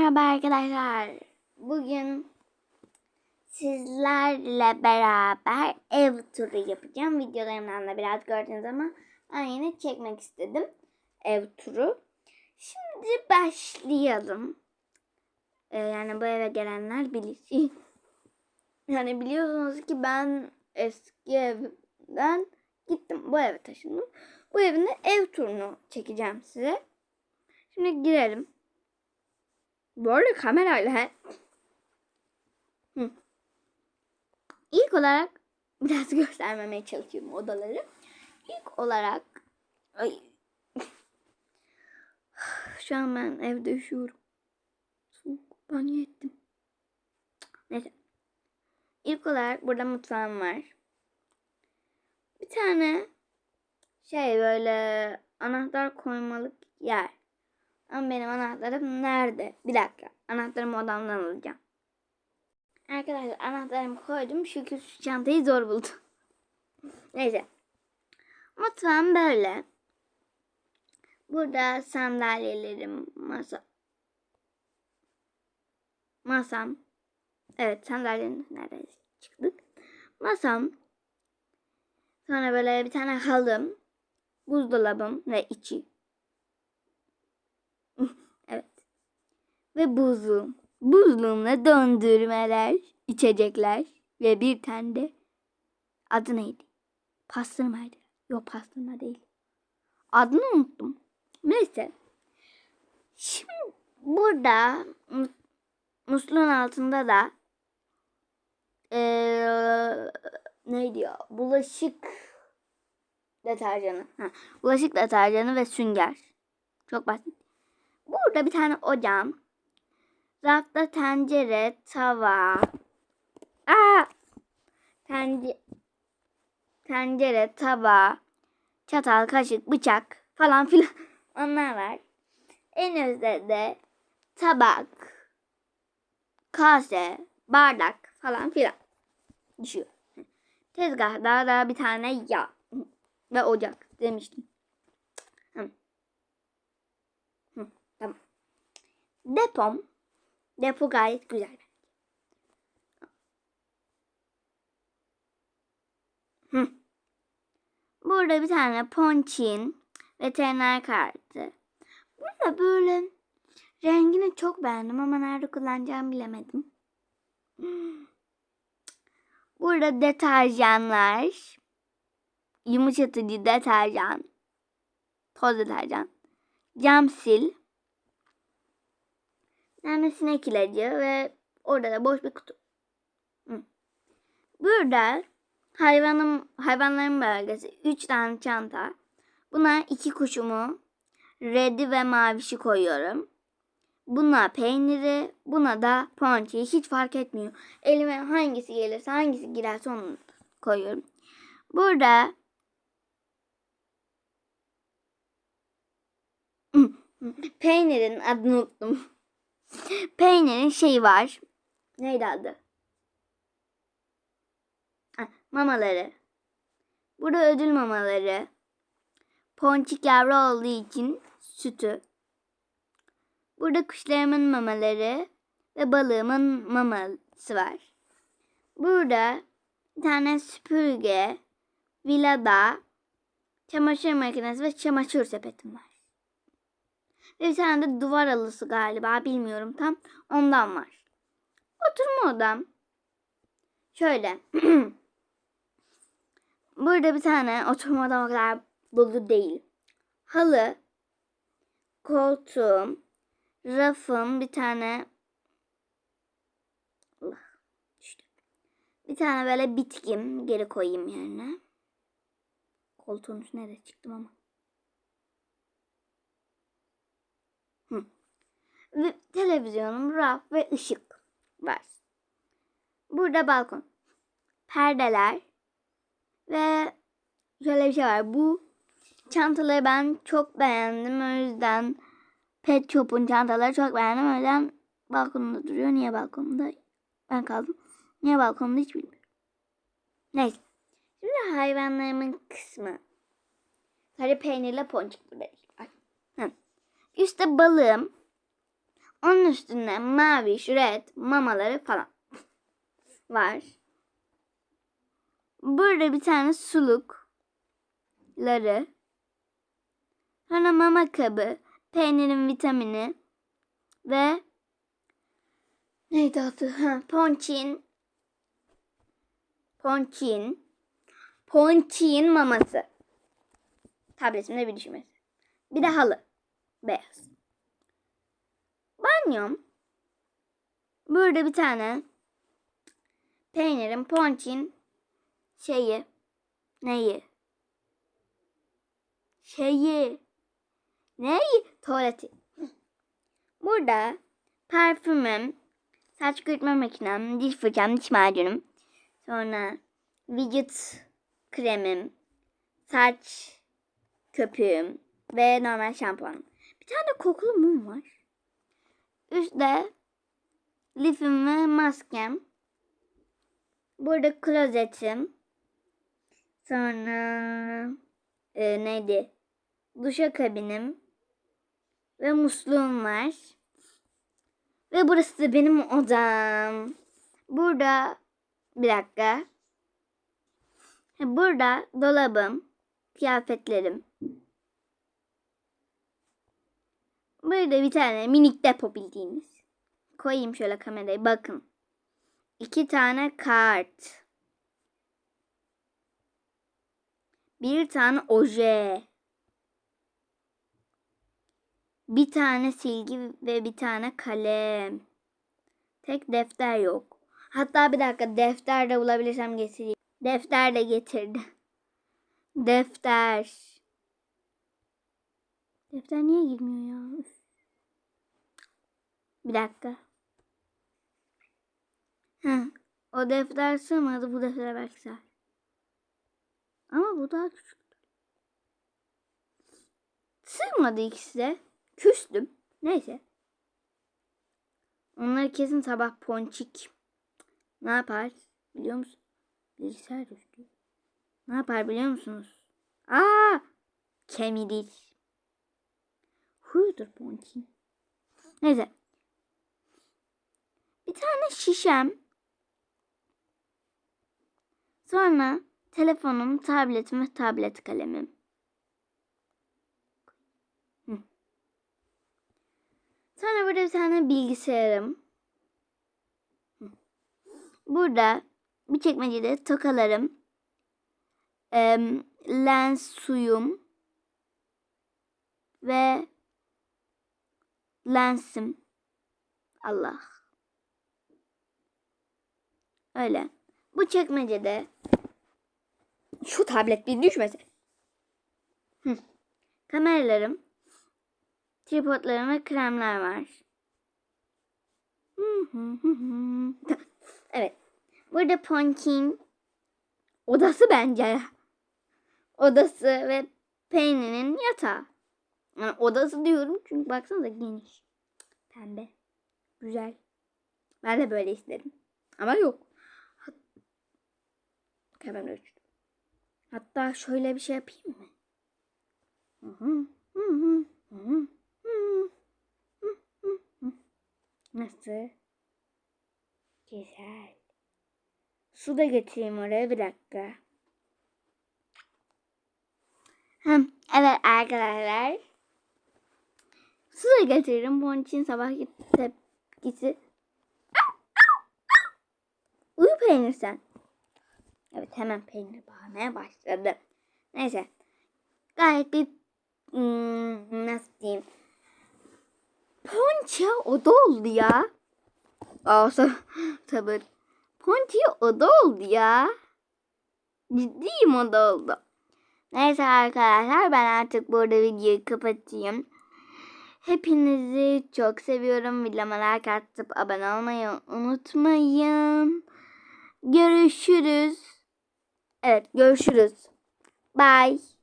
Merhaba arkadaşlar. Bugün sizlerle beraber ev turu yapacağım. Videolarımdan da biraz gördünüz ama ben yine çekmek istedim ev turu. Şimdi başlayalım. Ee, yani bu eve gelenler bilir. yani biliyorsunuz ki ben eski evden gittim. Bu eve taşındım. Bu evin de ev turunu çekeceğim size. Şimdi girelim. Bu arada kamerayla he. Hı. İlk olarak biraz göstermemeye çalışıyorum odaları. İlk olarak ay. Şu an ben evde üşüyorum. Soğuk banyo ettim. Neyse. İlk olarak burada mutfağım var. Bir tane şey böyle anahtar koymalık yer. Ama benim anahtarım nerede? Bir dakika. Anahtarımı odamdan alacağım. Arkadaşlar anahtarımı koydum. Şükür şu çantayı zor buldum. Neyse. Mutfağım böyle. Burada sandalyelerim, masa. Masam. Evet sandalyenin nerede çıktık. Masam. Sonra böyle bir tane halım. Buzdolabım ve içi. evet. Ve buzluğum. Buzluğumda dondurmalar, içecekler ve bir tane de adı neydi? Pastırmaydı. Yok pastırma değil. Adını unuttum. Neyse. Şimdi burada musluğun altında da ee, neydi ya? Bulaşık deterjanı. Ha, bulaşık deterjanı ve sünger. Çok basit. Burada bir tane ocağım. Rafta tencere, tava. Aa! Tence tencere, tava, çatal, kaşık, bıçak falan filan onlar var. En üstte de tabak, kase, bardak falan filan düşüyor. Tezgahda da bir tane yağ ve ocak demiştim. Hı. Hı, tamam. Depom. Depo gayet güzel. Hı. Burada bir tane ponçin veteriner kartı. Burada böyle rengini çok beğendim ama nerede kullanacağımı bilemedim. Burada deterjanlar yumuşatıcı deterjan, toz deterjan, cam sil, yani sinek ilacı ve orada da boş bir kutu. Burada hayvanım hayvanların bölgesi 3 tane çanta. Buna iki kuşumu, redi ve mavişi koyuyorum. Buna peyniri, buna da ponçiyi hiç fark etmiyor. Elime hangisi gelirse hangisi girerse onu koyuyorum. Burada Peynirin adını unuttum. Peynirin şeyi var. Neydi adı? Ha, mamaları. Burada ödül mamaları. Ponçik yavru olduğu için sütü. Burada kuşlarımın mamaları ve balığımın maması var. Burada bir tane süpürge, vilada, çamaşır makinesi ve çamaşır sepetim var. Ve bir tane de duvar alısı galiba bilmiyorum tam ondan var. Oturma odam. Şöyle. Burada bir tane oturma odam o kadar dolu değil. Halı, koltuğum, rafım, bir tane. Bir tane böyle bitkim geri koyayım yerine. Koltuğun üstüne de çıktım ama. Hı. Ve televizyonum, raf ve ışık var. Burada balkon. Perdeler ve şöyle bir şey var. Bu çantaları ben çok beğendim. O yüzden Pet Shop'un çantaları çok beğendim. O yüzden balkonda duruyor. Niye balkonda? Ben kaldım. Niye balkonda hiç bilmiyorum. Neyse. Şimdi hayvanlarımın kısmı. Sarı peynirle ponçik burada. Üstte balığım. Onun üstünde mavi, red mamaları falan var. Burada bir tane sulukları. Sonra mama kabı, peynirin vitamini ve neydi adı? Ha, ponçin. Ponçin. Ponçin maması. Tabletimde bir düşmesi. Bir de halı. Beyaz. Banyom. Burada bir tane peynirin ponçin şeyi neyi? Şeyi neyi? Tuvaleti. Burada parfümüm, saç kurutma makinem, diş fırçam, diş macunum. Sonra vücut kremim, saç köpüğüm ve normal şampuanım. Bir tane kokulu mum var. Üstte lifim ve maskem. Burada klozetim. Sonra e, neydi? Duşakabinim. Ve musluğum var. Ve burası da benim odam. Burada bir dakika. Burada dolabım, kıyafetlerim. Burada bir tane minik depo bildiğiniz. Koyayım şöyle kamerayı bakın. İki tane kart. Bir tane oje. Bir tane silgi ve bir tane kalem. Tek defter yok. Hatta bir dakika defter de bulabilirsem getireyim. Defter de getirdi. Defter. Defter niye girmiyor ya? Bir dakika. Heh, o defter sığmadı. Bu defter belki sığar. Ama bu daha küçük. Sığmadı ikisi de. Küstüm. Neyse. Onları kesin sabah ponçik. Ne yapar? Biliyor musun? Bilgisayar üstü. Ne yapar biliyor musunuz? Aa! Kemirir. Huyudur ponçik. Neyse. Bir tane şişem. Sonra telefonum, tabletim ve tablet kalemim. Sonra burada bir tane bilgisayarım. Burada bir çekmecede tokalarım, em, lens suyum ve lensim. Allah. Öyle. Bu çekmecede şu tablet bir düşmesin. Kameralarım, tripodlarım ve kremler var. Evet. Burada Ponkin odası bence. Odası ve Penny'nin yatağı. Yani odası diyorum çünkü baksanıza geniş. Pembe. Güzel. Ben de böyle istedim. Ama yok. Kameramda uçtu. Hatta şöyle bir şey yapayım mı? Nasıl? Güzel. Su da getireyim oraya bir dakika. Evet arkadaşlar. Su da getiririm. Bunun için sabah git tepkisi. Uyu peynir sen. Evet hemen peynir bağlamaya başladı. Neyse. Gayet bir hmm, nasıl diyeyim. Ponça oda oldu ya. Aa tabii. Ponçya oda oldu ya. Ciddiyim oda oldu. Neyse arkadaşlar ben artık burada videoyu kapatayım. Hepinizi çok seviyorum. Videoma like atıp abone olmayı unutmayın. Görüşürüz. Evet görüşürüz. Bye.